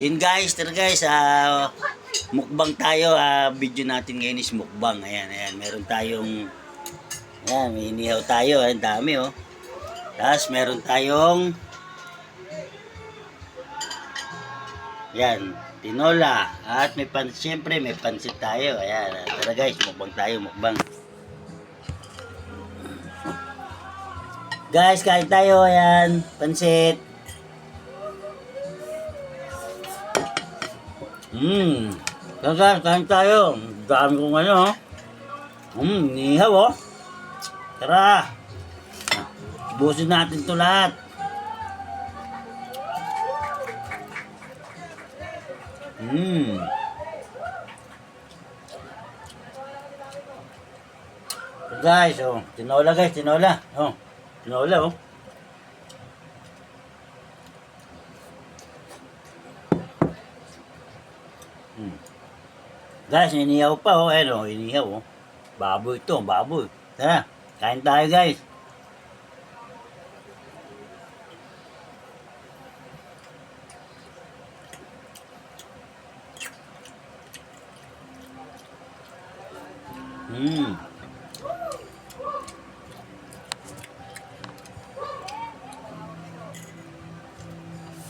Yun guys, tara guys, ah, mukbang tayo, ah, video natin ngayon is mukbang. Ayan, ayan, meron tayong, ayan, inihaw tayo, ayan, dami oh. Tapos meron tayong, ayan, tinola. At may pan, siyempre may pansit tayo. Ayan, ah, tara guys, mukbang tayo, mukbang. Guys, kain tayo, ayan, pansit. Hmm. Tara, kain tayo. Dami kong ano. oh. Hmm, nihaw oh. Tara. Busin natin to lahat. So guys, oh, tinola guys, tinola. Oh, tinola oh. Hmm. Guys, inihaw pa oh. Ayan oh, inihaw oh. Baboy to, baboy. Tara, kain tayo guys. Hmm.